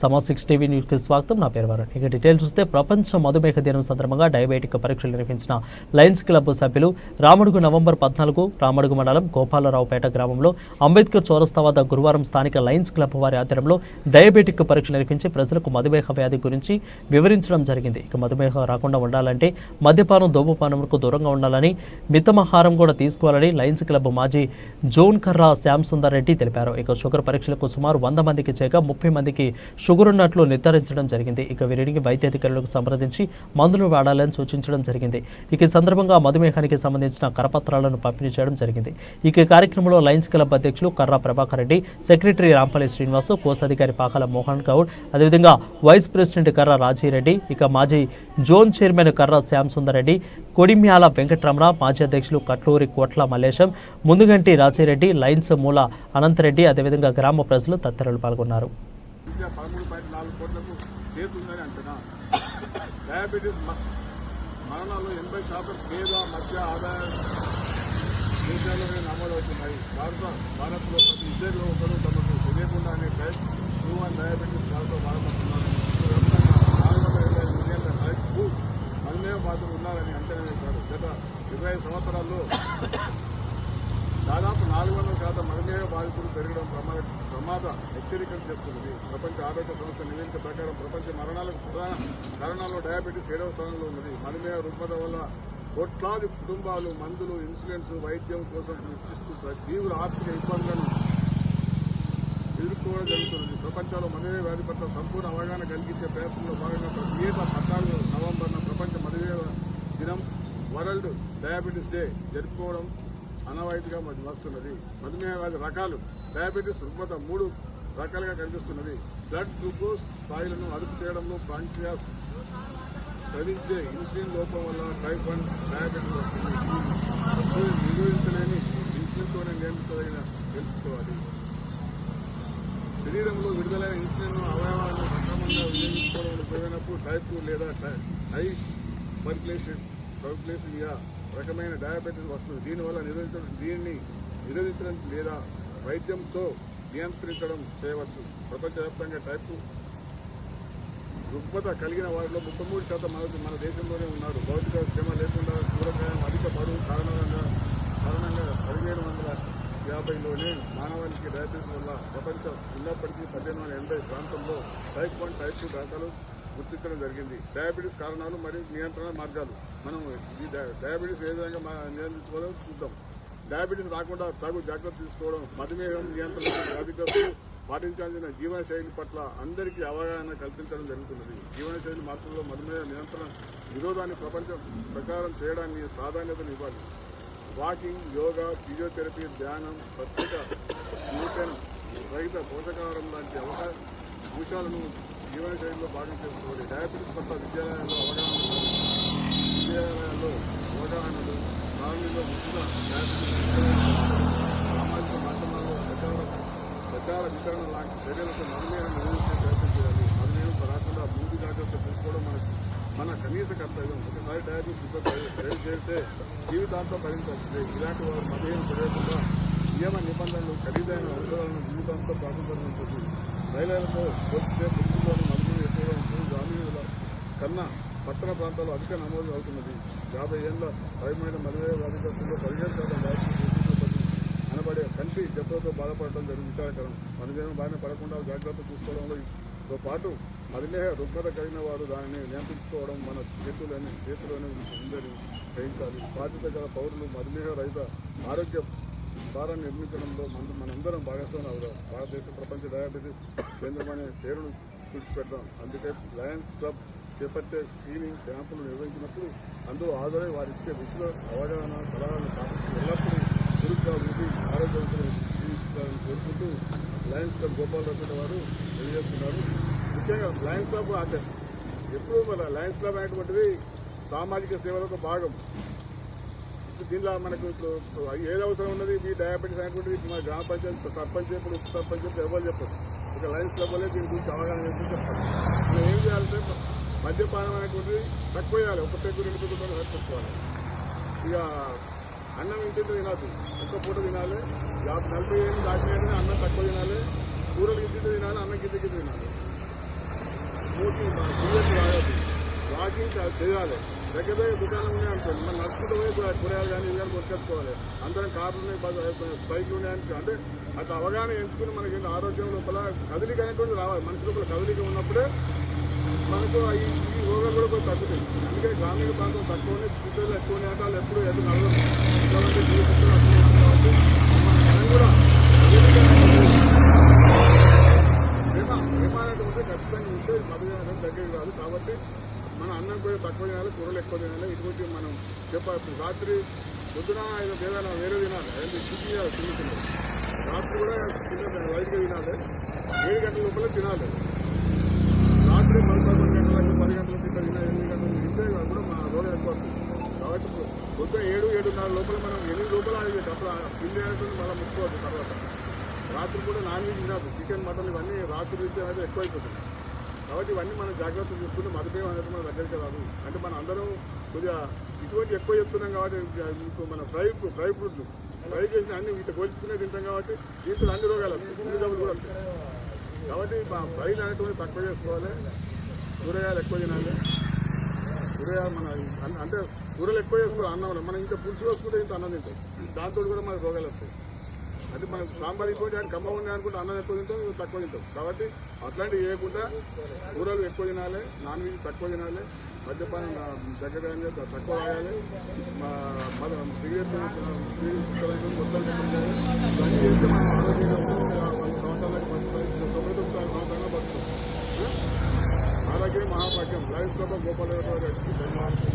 సమా six TV న్యూస్కి స్వాగతం. నా పేరు వరుణ్. ఇక డీటెయిల్స్ చూస్తే ప్రపంచ మధుమేహ దినం సందర్భంగా డయాబెటిక్ పరీక్షలు నిర్వహించిన లయన్స్ క్లబ్ సభ్యులు రామడుగు నవంబర్ పద్నాలుగు రామడుగు మండలం గోపాలరావుపేట గ్రామంలో అంబేద్కర్ చౌరస్తా వద్ద గురువారం స్థానిక లయన్స్ క్లబ్ వారి ఆధ్వర్యంలో డయాబెటిక్ పరీక్షలు నిర్వహించి ప్రజలకు మధుమేహ వ్యాధి గురించి వివరించడం జరిగింది. ఇక మధుమేహం రాకుండా ఉండాలంటే మద్యపానం ధూమపానంకు దూరంగా ఉండాలని మితమాహారం కూడా తీసుకోవాలని లయన్స్ క్లబ్ మాజీ జోన్ కర్రా శ్యామ్ సుందర్ రెడ్డి తెలిపారు. ఇక షుగర్ పరీక్షలకు సుమారు వంద మందికి చేయగా ముప్పై మందికి షుగర్ ఉన్నట్లు నిర్ధారించడం జరిగింది. ఇక వీరికి వైద్య అధికారులకు సంప్రదించి మందులు వాడాలని సూచించడం జరిగింది. ఇక ఈ సందర్భంగా మధుమేహానికి సంబంధించిన కరపత్రాలను పంపిణీ చేయడం జరిగింది. ఇక ఈ కార్యక్రమంలో లయన్స్ క్లబ్ అధ్యక్షులు కర్రా ప్రభాకర్ రెడ్డి సెక్రటరీ రాంపల్లి శ్రీనివాస్ కోశాధికారి పాకాల మోహన్ గౌడ్ అదేవిధంగా వైస్ ప్రెసిడెంట్ కర్రా రాజీరెడ్డి ఇక మాజీ జోన్ చైర్మన్ కర్రా శ్యామ్ సుందర్ రెడ్డి కొడిమ్యాల వెంకటరమణ మాజీ అధ్యక్షులు కట్లూరి కోట్ల మల్లేశం ముందుగంటి రాజీరెడ్డి లయన్స్ మూల అనంతరెడ్డి అదేవిధంగా గ్రామ ప్రజలు తదితరులు పాల్గొన్నారు. సంఖ్య పదమూడు పాయింట్ నాలుగు కోట్లకు చేరుతుందని అంచనా డయాబెటీస్ మ- మరణాలు ఎనభై శాతం పేద మధ్య ఆదాయ దేశాల్లోనే నమోదవుతున్నాయి భారత భారత్లో ప్రతి ఇద్దరిలో ఒకరు తమకు తెలియకుండానే టైప్ టూ వన్ డయాబెటీస్ బాధతో బాధపడుతున్నారు. నాలుగు ఇరవై ఐదు మిలియన్ల టైప్ మధుమేహ బాధలు ఉన్నారని అంచనా వేశారు. గత ఇరవై ఐదు సంవత్సరాల్లో దాదాపు నాలుగు వందల శాతం మధుమేహ బాధితులు పెరగడం ప్రమాద ప్రమాద హెచ్చరికలు చేస్తున్నది. ప్రపంచ ఆరోగ్య సంస్థ నివేదిక ప్రకారం ప్రపంచ మరణాలకు ప్రధాన కారణాల్లో డయాబెటీస్ ఏడవ స్థానంలో ఉన్నది. మధుమేహ రుగ్మత వల్ల కోట్లాది కుటుంబాలు మందులు ఇన్సూరెన్స్ వైద్యం కోసం సృష్టిస్తూ తీవ్ర ఆర్థిక ఇబ్బందులను ఎదుర్కోవడం జరుగుతున్నది. ప్రపంచంలో మధుమేహ వ్యాధి పట్ల సంపూర్ణ అవగాహన కలిగించే ప్రయత్నంలో భాగంగా ప్రతి ఏటా పద్నాలుగు నవంబర్న ప్రపంచ మధుమేహ దినం వరల్డ్ డయాబెటీస్ డే జరుపుకోవడం అనవాయితీగా మరి వస్తున్నది. మధుమేహ వ్యాధి రకాలు డయాబెటీస్ రుగ్మత మూడు రకాలుగా కనిపిస్తున్నది. బ్లడ్ గ్లూకోజ్ స్థాయిలను అదుపు చేయడంలో పాంక్రియాస్ స్రవించే ఇన్సులిన్ లోపం వల్ల టైఫాయిడ్ వన్ డయాబెటీస్ వస్తుంది. నిరోధించలేని ఇన్సులిన్తోనే నియంత్రించదగిన తెలుసుకోవాలి శరీరంలో విడుదలైన ఇన్సులిన్ అవయవాలను సక్రమంగా వినియోగించుకోవడం పోయినప్పుడు టైప్ టూ లేదా హై పర్క్లేషన్ పర్క్లేసియా రకమైన డయాబెటీస్ వస్తుంది. దీనివల్ల నిరోధించడం దీన్ని నిరోధించడం లేదా వైద్యంతో నియంత్రించడం చేయవచ్చు. ప్రపంచవ్యాప్తంగా టైప్ టూ రుగ్మత కలిగిన వారిలో ముప్పై మూడు శాతం మన మన దేశంలోనే ఉన్నారు. భౌతిక శ్రమ లేకుండా కూరగాయం అధిక బరువు కారణంగా కారణంగా పదిహేను వందల యాభైలోనే మానవానికి డయాబెటీస్ వల్ల ప్రపంచం ఉన్నప్పటికీ పద్దెనిమిది వందల ఎనభై ప్రాంతంలో టైప్ వన్ టైప్ టూ రకాలు గుర్తించడం జరిగింది. డయాబెటీస్ కారణాలు మరియు నియంత్రణ మార్గాలు. మనం ఈ డయాబెటీస్ ఏ విధంగా నియంత్రించుకోవాలో చూద్దాం. డయాబెటీస్ రాకుండా తగు జాగ్రత్త తీసుకోవడం మధుమేహం నియంత్రణ వ్యాధిగ్రస్తులు పాటించాల్సిన జీవనశైలి పట్ల అందరికీ అవగాహన కల్పించడం జరుగుతున్నది. జీవనశైలి మార్పుల్లో మధుమేహ నియంత్రణ నిరోధాన్ని ప్రపంచం ప్రచారం చేయడానికి ప్రాధాన్యతను ఇవ్వాలి. వాకింగ్ యోగా ఫిజియోథెరపీ ధ్యానం ప్రత్యేక నూతన రహిత పోషకాహారం లాంటి అవకాశ అంశాలను జీవనశైలిలో భాగం చేసుకోవాలి. డయాబెటీస్ పట్ల విద్యాలయాల్లో అవగాహన విద్యాలయాల్లో అవగాహనలు ప్రారంభంలో ఉచిత సామాజిక మాధ్యమాల్లో ప్రచారం ప్రచార వితరణ లాంటి చర్యలతో మధుమేహం నిర్వహించే ప్రయత్నం చేయాలి మధుమేహం రాకుండా ముందు జాగ్రత్త తీసుకోవడం మన మన కనీస కర్తవ్యం ఒకసారి డయాబెటీస్ డ్రైవ్ చేస్తే జీవితాంతం భరించాల్సిందే ఇలాంటి వారు మధుమేహం పడేయకుండా నియమ నిబంధనలు ఖరీదైన ఔషధాలను జీవితాంతం పాటించడం ఉంటుంది మహిళలతో పోలిస్తే పురుషుల్లోనూ మధుమేహం ఎక్కువగా ఉంటుంది గ్రామీణుల కన్నా పట్టణ ప్రాంతాల్లో అధిక నమోదు అవుతున్నది. యాభై ఏళ్ళ పైమైన మధుమేహ వ్యాధిగ్రస్తుల్లో పదిహేను శాతం వ్యాధి అనబడే కంటి జబ్బులతో బాధపడటం జరిగింది విచారకరం. మధుమేహం బారిన పడకుండా జాగ్రత్త చూసుకోవడంతో పాటు మధుమేహ రుగ్మత కలిగిన వారు దానిని నియంత్రించుకోవడం మన చేతులని చేతిలోనే ఉందని గ్రహించాలి. బాధ్యత గల పౌరులు మధుమేహ రహిత ఆరోగ్య భారాన్ని నిర్మించడంలో మన మనందరం భాగస్వామి అవుదాం. భారతదేశ ప్రపంచ డయాబెటీస్ కేంద్రం అనే పేరును విడిచిపెడదాం అందుకే లయన్స్ క్లబ్ చేపట్టే స్క్రీనింగ్ క్యాంపులు నిర్వహించినప్పుడు అందులో హాజరై వారిచ్చే విషయ అవగాహన సలహాలను కాబట్టి ఎల్లప్పుడూ చురుగ్గా ఉండి ఆరోగ్యవంతులను కోరుకుంటూ లయన్స్ క్లబ్ గోపాలరావు వారు తెలియజేస్తున్నారు. ముఖ్యంగా లయన్స్ క్లబ్ అంటే ఎప్పుడు మన లయన్స్ క్లబ్ అనేటువంటిది సామాజిక సేవలో ఒక భాగం. దీనిలో మనకు ఇప్పుడు ఏది అవసరం ఉన్నది? మీ డయాబెటీస్ అనేటువంటిది మన గ్రామ పంచాయతీ సర్పంచ్ ఇప్పుడు ఉప సర్పంచ్ ఎవరు చెప్పరు. ఇక లయన్స్ క్లబ్ వల్లే దీని గురించి అవగాహన చేసి చెప్తారు. ఏం చేయాలంటే మద్యపానం అనేటువంటిది తక్కువ చేయాలి ఒక పెగ్గు రెండు పెగ్గుతో తక్కువాలి ఇక అన్నం ఇంటింటి తినద్దు ఒక్క పూట తినాలి. యాభై నలభై ఏళ్ళు దాటిన అన్నం తక్కువ తినాలి. కూరలు ఇంటింటి తినాలి అన్నం కింద కింద తినాలి. స్మోకింగ్ తాగద్దు వాకింగ్ చేయాలి. దగ్గర దగ్గర దుకాణం ఉన్నాయి అనుకోండి. మనం నడుచుకుంటూ పోయి కూరగాయలు కానీ ఇవి కానీ కొనుక్కొచ్చుకోవాలి. అందరం కార్లు ఉన్నాయి బైక్లు ఉన్నాయి అంటే అట్లా అవగాహన ఎంచుకుని మనకి ఆరోగ్యం లోపల కదలిక అనేటువంటి రావాలి. మనిషి లోపల కదలిక ఉన్నప్పుడే మనకు ఈ ఈ రోగాలు కూడా కొంచెం తగ్గుతాయి. అందుకే గ్రామీణ ప్రాంతం తక్కువనే ఉన్నాయి సిటీలో ఎక్కువ ఉన్నాయి అంటే వాళ్ళు ఎప్పుడు ఎదురు నడవరు కాబట్టి మనం కూడా అనేది ఉంటే ఖచ్చితంగా ఉంటే మధుర దగ్గరికి రాదు కాబట్టి మన అన్నం కూడా తక్కువ తినాలి కూరలు ఎక్కువ తినాలి. ఇటువంటి మనం చెప్పాలి రాత్రి పొద్దున ఏదైనా వేరే తినాలి. అదే శుద్ధి చేయాలి చిన్న రాత్రి కూడా చిన్న లైట్గా తినాలి. ఏడు గంటల లోపల తినాలి. రాత్రి మన పదకొండు గంటలకు పది గంటలకు ఇట్లా ఎనిమిది గంటలకు తింటే కూడా మన రోగం ఎక్కువ వస్తుంది కాబట్టి పొద్దున ఏడు ఏడున్నర లోపల మనం ఎనిమిది లోపల అది అప్పుడు తిండి అనేటువంటి మళ్ళీ ముట్టుకోవద్దు తర్వాత రాత్రి కూడా నాన్ వెజ్ తినదు చికెన్ మటన్ ఇవన్నీ రాత్రి రీతి అనేది ఎక్కువైపోతుంది కాబట్టి ఇవన్నీ మనం జాగ్రత్తలు చూసుకుంటే మధుమేహం అనేది మన దగ్గరికి రాదు అంటే మనం అందరం కొద్దిగా ఇటువంటి ఎక్కువ చెప్తున్నాం కాబట్టి మీకు మన ఫ్రై ఫ్రై ఫ్రూట్లు ఫ్రై చేసిన అన్ని ఇట్లా కోల్చుకునే తింటాం కాబట్టి దీంట్లో అన్ని రోగాలు వస్తాయి అన్ని కూడా కాబట్టి మా ఫ్రైలు అనేటువంటి తక్కువ చేసుకోవాలి. కూరగాయలు ఎక్కువ తినాలి కూరగాయలు మన అంటే కూరలు ఎక్కువ చేసుకోవాలి అన్నం మనం ఇంకా పులుసు వేసుకుంటే ఇంత అన్నం తింటాం దాంతో కూడా మనకు రోగాలు వస్తాయి అంటే మనం సాంబార్ ఎక్కువ చేయాలి కమ్మ ఉంది అనుకుంటే అన్నం ఎక్కువ తింటాం తక్కువ తింటాం కాబట్టి అట్లాంటివి చేయకుండా కూరలు ఎక్కువ తినాలి నాన్ వెజ్ తక్కువ తినాలి మద్యపానం దగ్గర తక్కువ తాగాలి మా మన సిగరెట్ మొత్తం ఆరోగ్యంగా গোপালের